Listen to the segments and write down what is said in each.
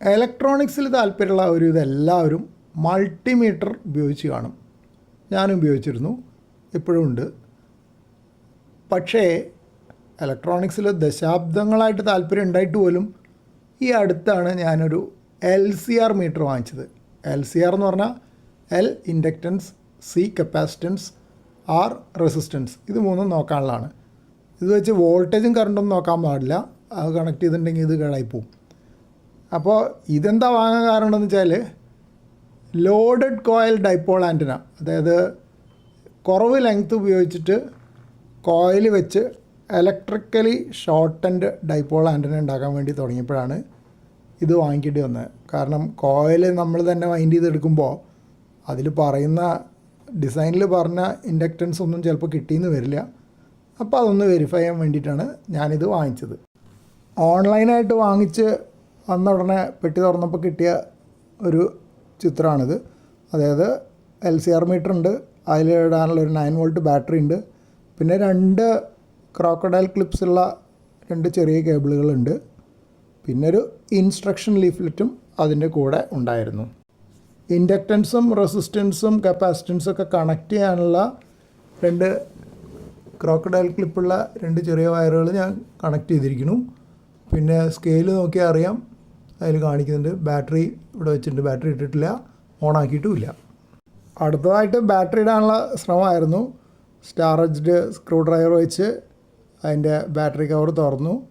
ഇലക്ട്രോണിക്സിൽ താല്പര്യമുള്ള ഒരു ഇതെല്ലാവരും മൾട്ടിമീറ്റർ ഉപയോഗിച്ച് കാണും. ഞാനും ഉപയോഗിച്ചിരുന്നു. ഇപ്പോഴും ഉണ്ട്. പക്ഷേ ഇലക്ട്രോണിക്സിൽ ദശാബ്ദങ്ങളായിട്ട് താല്പര്യം ഉണ്ടായിട്ട് പോലും ഈ അടുത്താണ് ഞാനൊരു എൽ സി ആർ മീറ്റർ വാങ്ങിച്ചത്. എൽ സി ആർ എന്ന് പറഞ്ഞാൽ L inductance C capacitance R resistance ഇത് മൂന്നും നോക്കാനുള്ളതാണ്. ഇത് വെച്ച് വോൾട്ടേജും കറണ്ടും നോക്കാൻ പാടില്ല. അത് കണക്ട് ചെയ്തിട്ടുണ്ടെങ്കിൽ ഇത് കേടായിപ്പോവും അപ്പോൾ ഇതെന്താ വാങ്ങാൻ കാരണം എന്ന് വെച്ചാൽ ലോഡഡ് കോയിൽ ഡൈപ്പോൾ ആന്റന. അതായത് കുറവ് ലെങ്ത് ഉപയോഗിച്ചിട്ട് കോയിൽ വെച്ച് electrically shortened and dipole antenna ഉണ്ടാക്കാൻ വേണ്ടി തുടങ്ങിയപ്പോഴാണ് ഇത് വാങ്ങിക്കേണ്ടി വന്നത്. കാരണം കോയിൽ നമ്മൾ തന്നെ വൈൻഡ് ചെയ്തെടുക്കുമ്പോൾ അതിൽ പറയുന്ന ഡിസൈനിൽ പറഞ്ഞ ഇൻഡക്റ്റൻസ് ഒന്നും ചിലപ്പോൾ കിട്ടിയെന്ന് വരില്ല. അപ്പോൾ അതൊന്ന് വെരിഫൈ ചെയ്യാൻ വേണ്ടിയിട്ടാണ് ഞാനിത് വാങ്ങിച്ചത്. ഓൺലൈനായിട്ട് വാങ്ങിച്ച് വന്ന ഉടനെ പെട്ടി തുറന്നപ്പോൾ കിട്ടിയ ഒരു ചിത്രമാണിത്. അതായത് എൽ സി ആർ മീറ്റർ ഉണ്ട്. അതിൽ ഇടാനുള്ള ഒരു നയൻ വോൾട്ട് ബാറ്ററി ഉണ്ട്. പിന്നെ രണ്ട് ക്രോക്കഡൈൽ ക്ലിപ്സ് ഉള്ള രണ്ട് ചെറിയ കേബിളുകളുണ്ട് പിന്നെ ഒരു ഇൻസ്ട്രക്ഷൻ ലീഫ്ലെറ്റും അതിന്റെ കൂടെ ഉണ്ടായിരുന്നു. ഇൻഡക്റ്റൻസും റെസിസ്റ്റൻസും കപ്പാസിറ്റൻസും ഒക്കെ കണക്ട് ചെയ്യാനുള്ള രണ്ട് ക്രോക്കഡൈൽ ക്ലിപ്പുള്ള രണ്ട് ചെറിയ വയറുകൾ ഞാൻ കണക്ട് ചെയ്തിരിക്കുന്നു. പിന്നെ സ്കെയിൽ നോക്കിയാൽ അറിയാം. അതിൽ കാണിക്കുന്നുണ്ട്. ബാറ്ററി ഇവിടെ വെച്ചിട്ടുണ്ട്. ബാറ്ററി ഇട്ടിട്ടില്ല. ഓൺ ആക്കിയിട്ടുമില്ല. അടുത്തതായിട്ട് ബാറ്ററി ഇടാനുള്ള ശ്രമമായിരുന്നു. സ്റ്റാറേജ്ഡ് സ്ക്രൂ ഡ്രൈവർ വെച്ച് അതിന്റെ ബാറ്ററി കവർ തുറന്നു.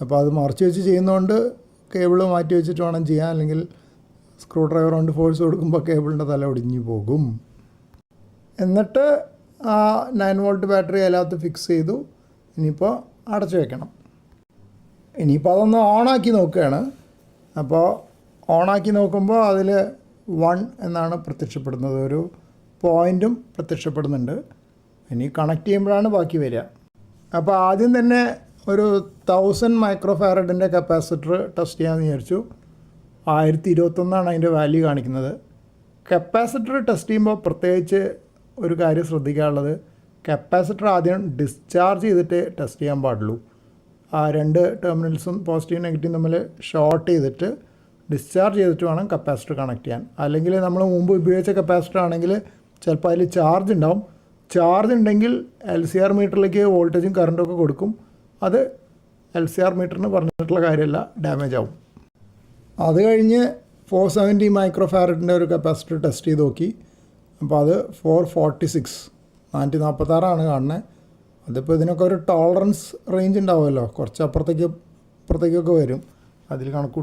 അപ്പോൾ അത് മറച്ച് വെച്ച് ചെയ്യുന്നതുകൊണ്ട് കേബിൾ മാറ്റി വെച്ചിട്ട് വേണം ചെയ്യാൻ. അല്ലെങ്കിൽ സ്ക്രൂ ഡ്രൈവർ കൊണ്ട് ഫോഴ്സ് കൊടുക്കുമ്പോൾ കേബിളിന്റെ തല ഒടിഞ്ഞു പോകും. എന്നിട്ട് ആ നയൻ വോൾട്ട് ബാറ്ററി അതിനകത്ത് ഫിക്സ് ചെയ്തു. ഇനിയിപ്പോൾ അടച്ചു വെക്കണം. ഇനിയിപ്പോൾ അതൊന്ന് ഓണാക്കി നോക്കുകയാണ്. അപ്പോൾ ഓണാക്കി നോക്കുമ്പോൾ അതിൽ വൺ എന്നാണ് പ്രത്യക്ഷപ്പെടുന്നത്. ഒരു പോയിന്റും പ്രത്യക്ഷപ്പെടുന്നുണ്ട്. ഇനി കണക്ട് ചെയ്യുമ്പോഴാണ് ബാക്കി വരിക. അപ്പോൾ ആദ്യം തന്നെ ഒരു തൗസൻഡ് മൈക്രോ ഫാരഡിന്റെ കപ്പാസിറ്റർ ടെസ്റ്റ് ചെയ്യാമെന്ന് വിചാരിച്ചു. ആയിരത്തി ഇരുപത്തൊന്നാണ് അതിന്റെ വാല്യൂ കാണിക്കുന്നത്. കപ്പാസിറ്റർ ടെസ്റ്റ് ചെയ്യുമ്പോൾ പ്രത്യേകിച്ച് ഒരു കാര്യം ശ്രദ്ധിക്കാനുള്ളത്. കപ്പാസിറ്റർ ആദ്യം ഡിസ്ചാർജ് ചെയ്തിട്ട് ടെസ്റ്റ് ചെയ്യാൻ പാടുള്ളൂ. ആ രണ്ട് ടെർമിനൽസും പോസിറ്റീവ് നെഗറ്റീവ് തമ്മിൽ ഷോർട്ട് ചെയ്തിട്ട് ഡിസ്ചാർജ് ചെയ്തിട്ട് വേണം കപ്പാസിറ്റർ കണക്ട് ചെയ്യാൻ. അല്ലെങ്കിൽ നമ്മൾ മുമ്പ് ഉപയോഗിച്ച കപ്പാസിറ്റർ ആണെങ്കിൽ ചിലപ്പോൾ അതിൽ ചാർജ് ഉണ്ടാവും. ചാർജ് ഉണ്ടെങ്കിൽ എൽ സി ആർ മീറ്ററിലേക്ക് വോൾട്ടേജും കറണ്ടും ഒക്കെ കൊടുക്കും. അത് എൽ സി ആർ മീറ്ററിന് പറഞ്ഞിട്ടുള്ള കാര്യമല്ല ഡാമേജ് ആവും. അത് കഴിഞ്ഞ് ഫോർ സെവന്റി മൈക്രോ ഫാരറ്റിന്റെ ഒരു കപ്പാസിറ്റർ ടെസ്റ്റ് ചെയ്ത് നോക്കി. അപ്പോൾ അത് ഫോർ ഫോർട്ടി സിക്സ് നാനൂറ്റി നാൽപ്പത്താറാണ് കാണുന്നത്. അതിപ്പോൾ ഇതിനൊക്കെ ഒരു ടോളറൻസ് റേഞ്ച് ഉണ്ടാവുമല്ലോ. കുറച്ച് അപ്പുറത്തേക്ക് അപ്പുറത്തേക്കൊക്കെ വരും. അതിൽ കണക്ക്